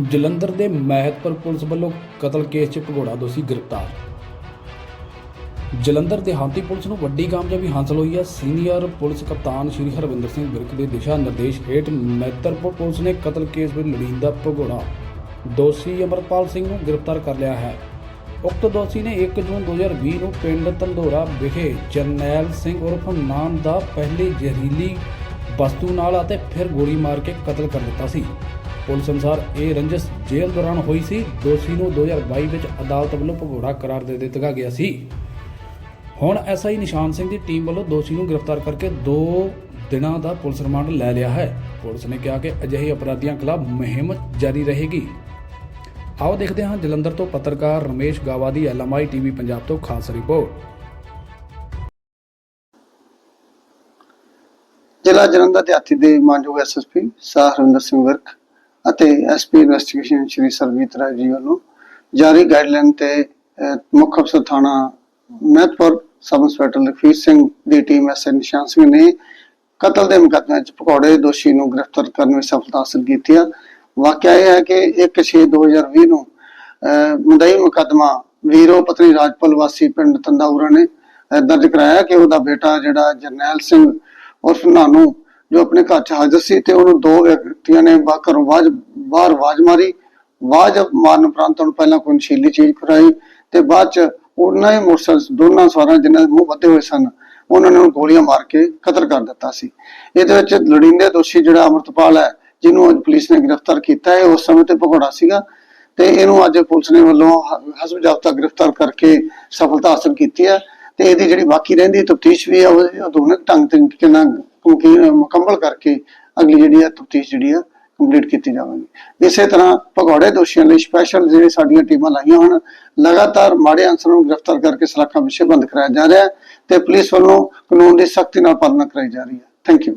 ਜਲੰਧਰ ਦੇ ਮਹਿਤਪੁਰ ਪੁਲਿਸ ਵੱਲੋਂ ਕਤਲ ਕੇਸ 'ਚ ਭਗੌੜਾ ਦੋਸ਼ੀ ਗ੍ਰਿਫਤਾਰ। ਜਲੰਧਰ ਦੇਹਾਂਤੀ ਪੁਲਿਸ ਨੂੰ ਵੱਡੀ ਕਾਮਯਾਬੀ ਹਾਸਲ ਹੋਈ ਹੈ। ਸੀਨੀਅਰ ਪੁਲਿਸ ਕਪਤਾਨ ਸ਼੍ਰੀ ਹਰਵਿੰਦਰ ਸਿੰਘ ਵਿਰਕ ਦੇ ਦਿਸ਼ਾ ਨਿਰਦੇਸ਼ ਹੇਠ ਮਹਿਤਪੁਰ ਪੁਲਿਸ ਨੇ ਕਤਲ ਕੇਸ ਵਿੱਚ ਲੜੀਂਦਾ ਭਗੌੜਾ ਦੋਸ਼ੀ ਅਮਰਪਾਲ ਸਿੰਘ ਨੂੰ ਗ੍ਰਿਫਤਾਰ ਕਰ ਲਿਆ ਹੈ। ਉਕਤ ਦੋਸ਼ੀ ਨੇ 1 ਜੂਨ 2020 ਨੂੰ ਪਿੰਡ ਤੰਦੋਰਾ ਵਿਖੇ ਜਰਨੈਲ ਸਿੰਘ ਉਰਫ ਨਾਮ ਦਾ ਪਹਿਲੀ ਜ਼ਹਿਰੀਲੀ ਵਸਤੂ ਨਾਲ ਅਤੇ ਫਿਰ ਗੋਲੀ ਮਾਰ ਕੇ ਕਤਲ ਕਰ ਦਿੱਤਾ ਸੀ। ਪੁਲਿਸ ਅਨੁਸਾਰ ਇਹ ਰੰਜਸ ਜੇਲ੍ਹ ਦੌਰਾਨ ਹੋਈ ਸੀ। ਦੋਸ਼ੀ ਨੂੰ 2022 ਵਿੱਚ ਅਦਾਲਤ ਵੱਲੋਂ ਭਗੌੜਾ ਕਰਾਰ ਦੇ ਦਿੱਤਾ ਗਿਆ ਸੀ। ਹੁਣ ਐਸਆਈ ਨਿਸ਼ਾਨ ਸਿੰਘ ਦੀ ਟੀਮ ਵੱਲੋਂ ਦੋਸ਼ੀ ਨੂੰ ਗ੍ਰਿਫਤਾਰ ਕਰਕੇ 2 ਦਿਨਾਂ ਦਾ ਪੁਲਿਸ ਰਿਮਾਂਡ ਲੈ ਲਿਆ ਹੈ। ਪੁਲਿਸ ਨੇ ਕਿਹਾ ਕਿ ਅਜਿਹੇ ਅਪਰਾਧੀਆਂ ਖਿਲਾਫ ਮੁਹਿੰਮ ਜਾਰੀ ਰਹੇਗੀ। ਆਓ ਦੇਖਦੇ ਹਾਂ ਜਲੰਧਰ ਤੋਂ ਪੱਤਰਕਾਰ ਰਮੇਸ਼ ਗਾਵਾ ਦੀ ਐਲਐਮਆਈ ਟੀਵੀ ਪੰਜਾਬ ਤੋਂ ਖਾਸ ਰਿਪੋਰਟ। ਜ਼ਿਲ੍ਹਾ ਜਲੰਧਰ ਦੇ ਹਾਥੀ ਦੇ ਮਾਨਯੋਗ ਐਸਐਸਪੀ ਸਾਹ ਸਿੰਘ ਵਿਰਕ ਅਤੇ ਐਸਪੀ ਇਨਵੈਸਟੀਗੇਸ਼ਨ ਸ਼੍ਰੀ ਸਰਬਜੀਤ ਰਾਏ ਜੀ ਵੱਲੋਂ ਜਾਰੀ ਗਾਈਡਲਾਈਨ ਤੇ ਮੁੱਖ ਅਫਸਰ ਥਾਣਾ ਮਹਿਤਪੁਰ ਸਬ ਇੰਸਪੈਕਟਰ ਲਖਵੀਰ ਸਿੰਘ ਦੀ ਟੀਮ ਐਸਐਨ ਨਿਸ਼ਾਨ ਸਿੰਘ ਨੇ ਕਤਲ ਦੇ ਮੁਕੱਦਮੇ 'ਚ ਪਕੌੜੇ ਦੋਸ਼ੀ ਨੂੰ ਗ੍ਰਿਫਤਾਰ ਕਰਨ ਵਿੱਚ ਸਫਲਤਾ ਹਾਸਲ ਕੀਤੀ ਹੈ ਵਾਕਿਆ ਇਹ ਹੈ ਕਿ 1/6/2020 ਨੂੰ ਅਹ, ਮੁਕੱਦਮਾ ਵੀਰੋ ਪਤਨੀ ਰਾਜਪਾਲ ਵਾਸੀ ਪਿੰਡ ਤੰਦਾਉਰਾ ਨੇ ਦਰਜ ਕਰਾਇਆ ਕਿ ਉਹਦਾ ਬੇਟਾ ਜਿਹੜਾ ਜਰਨੈਲ ਸਿੰਘ ਉਰਫ ਨਾਨੂ ਜੋ ਆਪਣੇ ਘਰ 'ਚ ਹਾਜ਼ਰ ਸੀ ਤੇ ਉਹਨੂੰ ਦੋ ਵਿਅਕਤੀਆਂ ਨੇ ਘਰੋਂ ਆਵਾਜ਼ ਬਾਹਰ ਆਵਾਜ਼ ਮਾਰੀ। ਆਵਾਜ਼ ਮਾਰਨ ਉਪਰੰਤ ਉਹਨੂੰ ਪਹਿਲਾਂ ਕੋਈ ਨਸ਼ੀਲੀ ਚੀਜ਼ ਖੁਰਾਈ ਤੇ ਬਾਅਦ 'ਚ ਉਹਨਾਂ ਹੀ ਮੋਟਰਸਾਈਕਲ ਦੋਨਾਂ ਸਵਾਰਾਂ ਜਿਨ੍ਹਾਂ ਦੇ ਮੂੰਹ ਬੱਧੇ ਹੋਏ ਸਨ, ਉਹਨਾਂ ਨੇ ਗੋਲੀਆਂ ਮਾਰ ਕੇ ਕਤਲ ਕਰ ਦਿੱਤਾ ਸੀ। ਇਹਦੇ ਵਿੱਚ ਲੜਿੰਦੇ ਦੋਸ਼ੀ ਜਿਹੜਾ ਅਮਰਤਪਾਲ ਹੈ, ਜਿਹਨੂੰ ਅੱਜ ਪੁਲਿਸ ਨੇ ਗ੍ਰਿਫਤਾਰ ਕੀਤਾ ਹੈ, ਉਸ ਸਮੇਂ ਤੇ ਭਗੌੜਾ ਸੀਗਾ ਤੇ ਇਹਨੂੰ ਅੱਜ ਪੁਲਿਸ ਨੇ ਵੱਲੋਂ ਹ- ਹਸਬ ਜ਼ਾਬਤਾ ਗ੍ਰਿਫਤਾਰ ਕਰਕੇ ਸਫਲਤਾ ਹਾਸਲ ਕੀਤੀ ਹੈ। ਤੇ ਇਹਦੀ ਜਿਹੜੀ ਬਾਕੀ ਰਹਿੰਦੀ ਤਫਤੀਸ਼ ਵੀ ਹੈ ਉਹ ਆਧੁਨਿਕ ਢੰਗ ਤਰੀਕੇ ਨਾਲ ਮੁਕੰਮਲ ਕਰਕੇ ਅਗਲੀ ਜਿਹੜੀ ਆ ਤਫਤੀਸ਼ ਜਿਹੜੀ ਆ ਕੰਪਲੀਟ ਕੀਤੀ ਜਾਵੇਗੀ। ਇਸੇ ਤਰ੍ਹਾਂ ਭਗੌੜੇ ਦੋਸ਼ੀਆਂ ਲਈ ਸਪੈਸ਼ਲ ਜਿਹੜੇ ਸਾਡੀਆਂ ਟੀਮਾਂ ਲਾਈਆਂ ਹਨ ਲਗਾਤਾਰ ਮਾੜੇ ਅਨਸਰਾਂ ਨੂੰ ਗ੍ਰਿਫਤਾਰ ਕਰਕੇ ਸਲਾਖਾਂ ਵਿਸ਼ੇ ਬੰਦ ਕਰਾਇਆ ਜਾ ਰਿਹਾ ਹੈ ਤੇ ਪੁਲਿਸ ਵੱਲੋਂ ਕਾਨੂੰਨ ਦੀ ਸਖਤੀ ਨਾਲ ਪਾਲਣਾ ਕਰਾਈ ਜਾ ਰਹੀ ਹੈ। Thank you